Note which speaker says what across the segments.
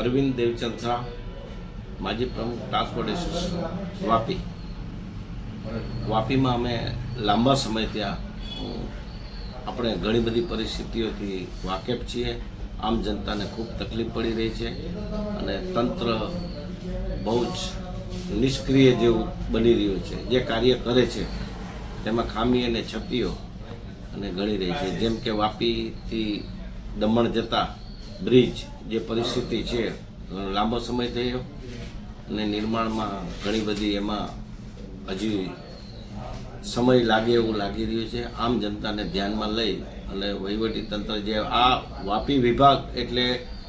Speaker 1: અરવિંદ દેવચંદ શાહ માજી પ્રમુખ transport association Vapi. વાપીમાં અમે લાંબા સમય ત્યાં આપણે ઘણી બધી પરિસ્થિતિઓથી વાકેફ છીએ. આમ જનતાને ખૂબ તકલીફ પડી રહી છે અને તંત્ર બહુ જ નિષ્ક્રિય જેવું બની રહ્યું છે. જે કાર્ય કરે છે, તેમાં ખામી અને છતીઓ અને ગણી રહી છે. જેમ કે વાપીથી દમણ જતા બ્રિજ જે પરિસ્થિતિ છે લાંબો સમય થયો અને નિર્માણમાં ઘણી બધી એમાં હજી સમય લાગે એવું લાગી રહ્યું છે. આમ જનતાને ધ્યાનમાં લઈ અને વહીવટી તંત્ર જે આ વાપી વિભાગ એટલે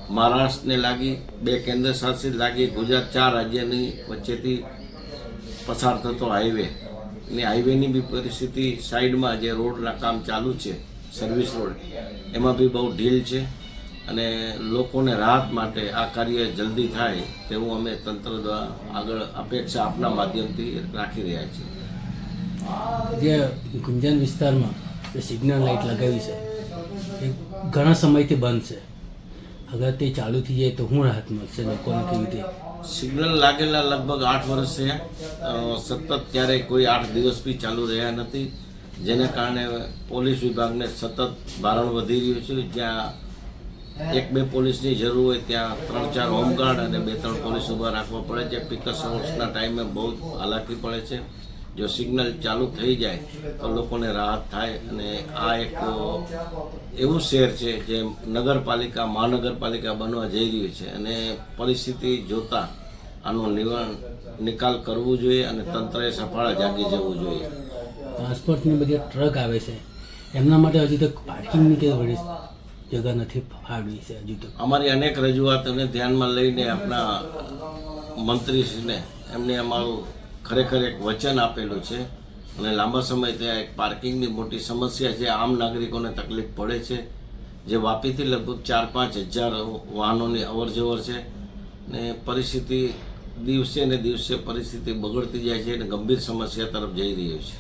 Speaker 1: મહારાષ્ટ્રને લાગી, બે કેન્દ્ર શાસિત લાગી, ગુજરાત ચાર રાજ્યની વચ્ચેથી પસાર થતો હાઈવે. ને હાઈવેની બી પરિસ્થિતિ સાઈડમાં જે રોડના કામ ચાલુ છે, સર્વિસ રોડ, એમાં બી બહુ ઢીલ છે. અને લોકોને રાહત માટે આ કાર્ય જલ્દી થાય તેવું અમે તંત્ર દ્વારા આગળ અપેક્ષા આપના માધ્યમથી રાખી રહ્યા છીએ.
Speaker 2: જે ગુંજન વિસ્તારમાં જે સિગ્નલ લાઇટ લગાવી છે એ ઘણા સમયથી બંધ છે. અગર તે ચાલુ થઈ જાય તો શું રાહત મળશે લોકોને કેવી રીતે?
Speaker 1: સિગ્નલ લાગેલા લગભગ આઠ વર્ષ છે સતત ક્યારેય કોઈ આઠ દિવસ બી ચાલુ રહ્યા નથી. જેને કારણે પોલીસ વિભાગને સતત ભારણ વધી રહ્યું છે. જ્યાં એક, બે પોલીસની જરૂર હોય ત્યાં ત્રણ, ચાર હોમગાર્ડ અને બે, ત્રણ પોલીસ ઊભા રાખવા પડે છે. પિકઅપ સોર્સના ટાઈમે બહુ હાલાકી પડે છે. જો સિગ્નલ ચાલુ થઈ જાય, તો લોકોને રાહત થાય અને આ એક એવું શહેર છે જે નગરપાલિકા, મહાનગરપાલિકા બનવા જઈ રહ્યું છે અને પરિસ્થિતિ જોતા આનો નિવારણ, નિકાલ કરવું જોઈએ અને તંત્રએ સફાળા જાગી જવું જોઈએ.
Speaker 2: ટ્રાન્સપોર્ટની બધી ટ્રક આવે છે. એમના માટે હજુ તક પાર્કિંગની કે વળી જગ્યા નથી ફાળવી છે હજુ તો.
Speaker 1: અમારી અનેક રજૂઆતોને ધ્યાનમાં લઈને આપણા મંત્રીશ્રીને એમને અમારું ખરેખર એક વચન આપેલું છે અને લાંબા સમય ત્યાં એક પાર્કિંગની મોટી સમસ્યા છે, આમ નાગરિકોને તકલીફ પડે છે, જે વાપીથી લગભગ ચાર પાંચ હજાર વાહનોની અવર જવર છે ને પરિસ્થિતિ દિવસે ને દિવસે પરિસ્થિતિ બગડતી જાય છે અને ગંભીર સમસ્યા તરફ જઈ રહ્યું છે.